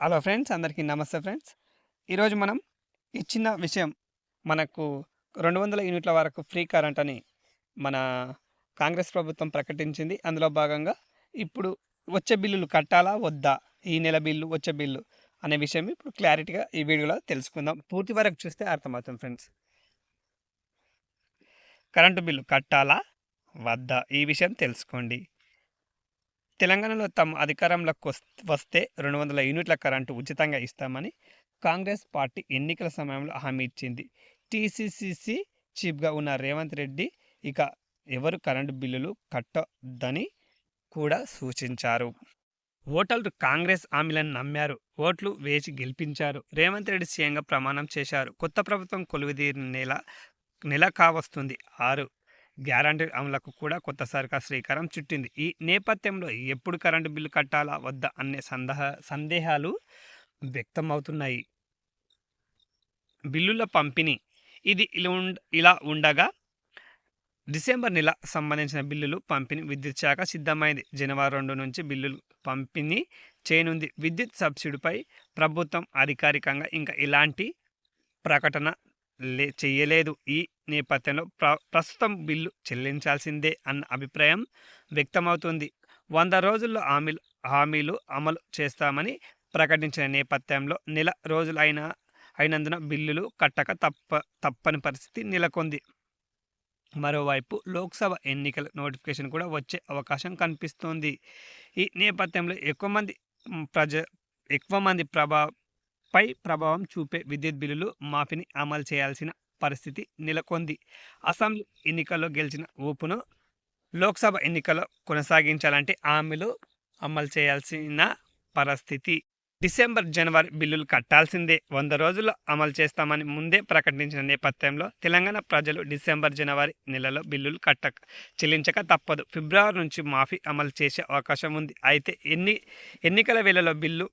Hello friends అందరికీ నమస్తే friends. ఈరోజు మనం ఈ చిన్న విషయం మనకు రెండు వందల యూనిట్ల వరకు ఫ్రీ కరెంట్ అని మన కాంగ్రెస్ ప్రభుత్వం ప్రకటించింది. అందులో భాగంగా ఇప్పుడు వచ్చే బిల్లులు కట్టాలా వద్దా? ఈ నెల బిల్లు వచ్చే బిల్లు అనే విషయం ఇప్పుడు క్లారిటీగా ఈ వీడియోలో తెలుసుకుందాం. పూర్తి వరకు చూస్తే అర్థమవుతుంది ఫ్రెండ్స్. కరెంటు బిల్లు కట్టాలా వద్దా? ఈ విషయం తెలుసుకోండి. తెలంగాణలో తమ అధికారంలోకి వస్తే రెండు వందల యూనిట్ల కరెంటు ఉచితంగా ఇస్తామని కాంగ్రెస్ పార్టీ ఎన్నికల సమయంలో హామీ ఇచ్చింది. టీసీసీసీ చీఫ్గా ఉన్న రేవంత్ రెడ్డి ఇక ఎవరు కరెంటు బిల్లులు కట్టొద్దని కూడా సూచించారు. ఓటర్లు కాంగ్రెస్ హామీలను నమ్మారు ఓట్లు వేసి గెలిపించారు. రేవంత్ రెడ్డి సీఎంగా ప్రమాణం చేశారు. కొత్త ప్రభుత్వం కొలువుదీరిన నెల నెల కావస్తుంది. ఆరు గ్యారంటీ అమలకు కూడా కొత్తసారిగా శ్రీకారం చుట్టింది. ఈ నేపథ్యంలో ఎప్పుడు కరెంటు బిల్లు కట్టాలా వద్దా అనే సందేహ సందేహాలు వ్యక్తమవుతున్నాయి. బిల్లుల పంపిణీ ఇది ఇలా ఇలా ఉండగా డిసెంబర్ నెల సంబంధించిన బిల్లులు పంపిణీ విద్యుత్ శాఖ సిద్ధమైంది. జనవరి రెండు నుంచి బిల్లులు పంపిణీ చేయనుంది. విద్యుత్ సబ్సిడీపై ప్రభుత్వం అధికారికంగా ఇంకా ఎలాంటి ప్రకటన లే చేయలేదు ఈ నేపథ్యంలో ప్ర ప్రస్తుతం బిల్లు చెల్లించాల్సిందే అన్న అభిప్రాయం వ్యక్తమవుతుంది. వంద రోజుల్లో హామీలు హామీలు అమలు చేస్తామని ప్రకటించిన నేపథ్యంలో నెల రోజులు అయిన అయినందున బిల్లులు కట్టక తప్ప తప్పని పరిస్థితి నెలకొంది. మరోవైపు లోక్సభ ఎన్నికల నోటిఫికేషన్ కూడా వచ్చే అవకాశం కనిపిస్తోంది. ఈ నేపథ్యంలో ఎక్కువ మంది ప్రజ ఎక్కువ మంది ప్రభా పై ప్రభావం చూపే విద్యుత్ బిల్లులు మాఫీని అమలు చేయాల్సిన పరిస్థితి నెలకొంది. అసెంబ్లీ ఎన్నికల్లో గెలిచిన ఊపును లోక్సభ ఎన్నికల్లో కొనసాగించాలంటే హామీలు అమలు చేయాల్సిన పరిస్థితి. డిసెంబర్ జనవరి బిల్లులు కట్టాల్సిందే. వంద రోజుల్లో అమలు చేస్తామని ముందే ప్రకటించిన నేపథ్యంలో తెలంగాణ ప్రజలు డిసెంబర్ జనవరి నెలలో బిల్లులు కట్టక చెల్లించక తప్పదు. ఫిబ్రవరి నుంచి మాఫీ అమలు చేసే అవకాశం ఉంది. అయితే ఎన్ని ఎన్నికల వేళలో బిల్లు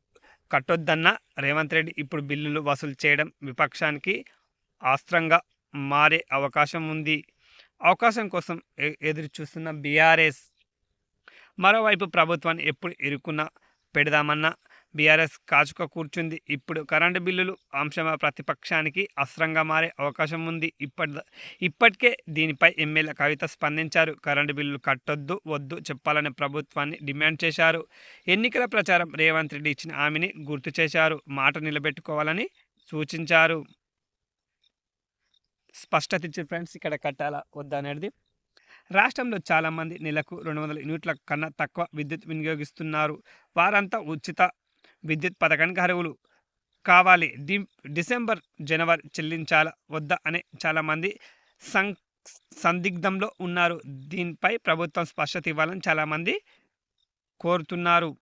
కట్టొద్దన్న రేవంత్ రెడ్డి ఇప్పుడు బిల్లులు వసూలు చేయడం విపక్షానికి ఆస్త్రంగా మారే అవకాశం ఉంది. అవకాశం కోసం ఎ- ఎదురు చూస్తున్న బీఆర్ఎస్ మరోవైపు ప్రభుత్వాన్ని ఎప్పుడు ఇరుక్కున్న పెడదామన్న బీఆర్ఎస్ కాచుక కూర్చుంది. ఇప్పుడు కరెంటు బిల్లులు అంశం ప్రతిపక్షానికి అస్త్రంగా మారే అవకాశం ఉంది. ఇప్పటి ఇప్పటికే దీనిపై ఎమ్మెల్యే కవిత స్పందించారు. కరెంటు బిల్లులు కట్టొద్దు వద్దు చెప్పాలని ప్రభుత్వాన్ని డిమాండ్ చేశారు. ఎన్నికల ప్రచారం రేవంత్ రెడ్డి ఇచ్చిన హామీని గుర్తు చేశారు. మాట నిలబెట్టుకోవాలని సూచించారు. స్పష్టత ఇచ్చారు ఫ్రెండ్స్ ఇక్కడ కట్టాలా వద్దా అనేది. రాష్ట్రంలో చాలామంది నెలకు రెండు వందల యూనిట్ల కన్నా తక్కువ విద్యుత్ వినియోగిస్తున్నారు. వారంతా ఉచిత విద్యుత్ పథకానికి అర్హులు. కావాలి. డి డిసెంబర్ జనవరి చెల్లించాలా వద్దా అనే చాలామంది సం సందిగ్ధంలో ఉన్నారు. దీనిపై ప్రభుత్వం స్పష్టత ఇవ్వాలని చాలామంది కోరుతున్నారు.